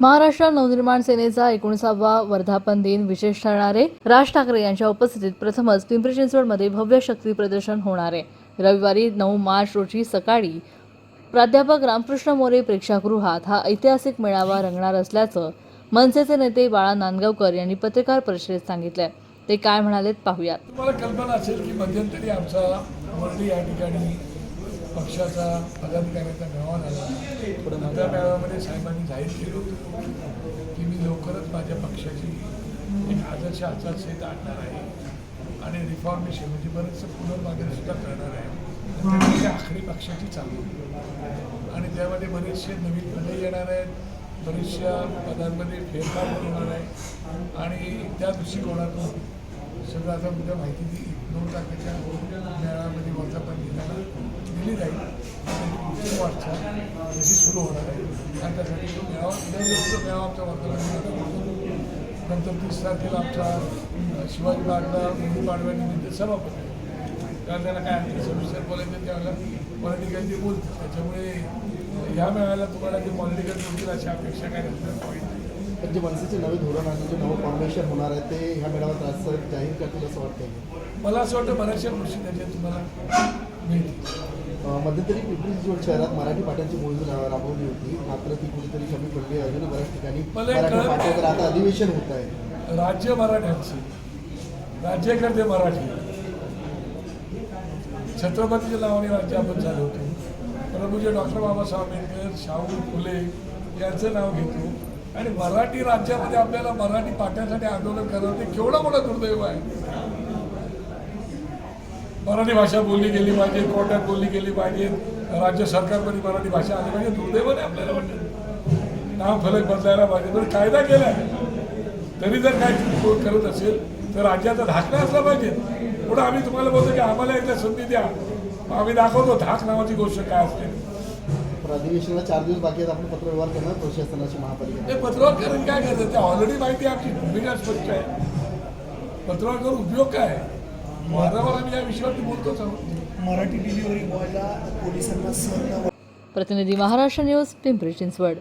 महाराष्ट्र नवनिर्माण सेनेचा एकोणीसावा वर्धापन दिन विशेष ठरणारे. राज ठाकरे यांच्या उपस्थितीत प्रथमच पिंपरी चिंचवडमध्ये भव्य शक्ती प्रदर्शन होणार आहे. रविवारी नऊ मार्च रोजी सकाळी प्राध्यापक रामकृष्ण मोरे प्रेक्षागृहात हा ऐतिहासिक मेळावा रंगणार असल्याचं मनसेचे नेते बाळा नांदगावकर यांनी पत्रकार परिषदेत सांगितलंय. ते काय म्हणालेत पाहूयात. तुम्हाला कल्पना असेल की मध्यंतरी आमचा या ठिकाणी पक्षाचा पदाधिकाऱ्यांचा मेळावा झाला. त्या मेळाव्यामध्ये साहेबांनी जाहीर केलं होतं की मी लवकरच माझ्या पक्षाची एक आदर्श आचारसंहिता आणणार आहे आणि रिफॉर्मेशन म्हणजे बरंचसं पुनर्मागणी सुद्धा करणार आहे. त्यामध्ये आखरी पक्षाची चालू. आणि त्यामध्ये बरेचसे नवीन पदे येणार आहेत बरेचशा पदांमध्ये फेरफार होणार आहे. आणि त्या दृष्टिकोनातून सगळं आता उद्या माहिती दिली दोन तारखेच्या मेळाव्यामध्ये वर्धापन दिनाला दिली जाईल. पुढची वाटचाल तशी सुरू होणार आहे. आणि त्यासाठी तो मेळावा उद्या जो मेळावा आमचा वर्धापन नंतर तीस तारखेला आमचा शिवाजी बागला गुढी पाडव्यानिमित्त सभापती त्यावेळेला त्याला काय आणखी सविस्तर बोलायचं त्यावेळेला पॉलिटिकल ते बोलतात त्याच्यामुळे ह्या मेळाव्याला तुम्हाला ते पॉलिटिकल बोलतील अशी अपेक्षा काय नसणार पॉईंट पण जे मनसेचे नवे धोरण आणि जे नवं फॉर्मेशन होणार आहे ते ह्या मेळाव्यात आज सर जाहीर करतील असं वाटतंय. मला असं वाटतं बऱ्याचशा गोष्टी त्याच्यात तुम्हाला मिळतील. मध्यंतरी पिंपरी चिंचवड शहरात मराठी पाट्यांची मोहीम राबवली होती. मात्र ती कुठेतरी कमी पडली अजून बऱ्याच ठिकाणी मराठी. आता अधिवेशन होत आहे. राज्य मराठ्यांचे. राज्यकर्ते मराठी. छत्रपतीच्या नावाने राज्य आपण झालो होतो. डॉक्टर बाबासाहेब आंबेडकर शाहू फुले यांचं नाव घेतो. आणि मराठी राज्यामध्ये आपल्याला मराठी पाठ्यासाठी आंदोलन करावं ते केवढं मोठं दुर्दैव आहे. मराठी भाषा बोलली गेली पाहिजे कोर्टात बोलली गेली पाहिजे राज्य सरकारमध्ये मराठी भाषा आली पाहिजे दुर्दैव नाही आपल्याला वाटत. नाव फलक बदलायला पाहिजे तर कायदा केला तरी जर काय कोण करत असेल तर राज्याचा धाकला असला पाहिजे. पुढे आम्ही तुम्हाला बोलतो की आम्हाला एकदा संधी द्या. आम्ही दाखवतो धाक नावाची गोष्ट काय असते. अधिवेशनाला चार दिवस बाकी आहेत आपण पत्रव्यवहार करणार प्रशासनाची महापालिका. ते पत्रव्यवहार करून काय करतात? ते ऑलरेडी माहिती आहे आमची भूमिका स्पष्ट आहे. पत्रव्यवहार करून उपयोग काय आहे? वारंवार आम्ही या विषयावरती बोलतोच आहोत. मराठी डिलिव्हरी बॉयला पोलिसांना सर प्रतिनिधी महाराष्ट्र न्यूज पिंपरी चिंचवड.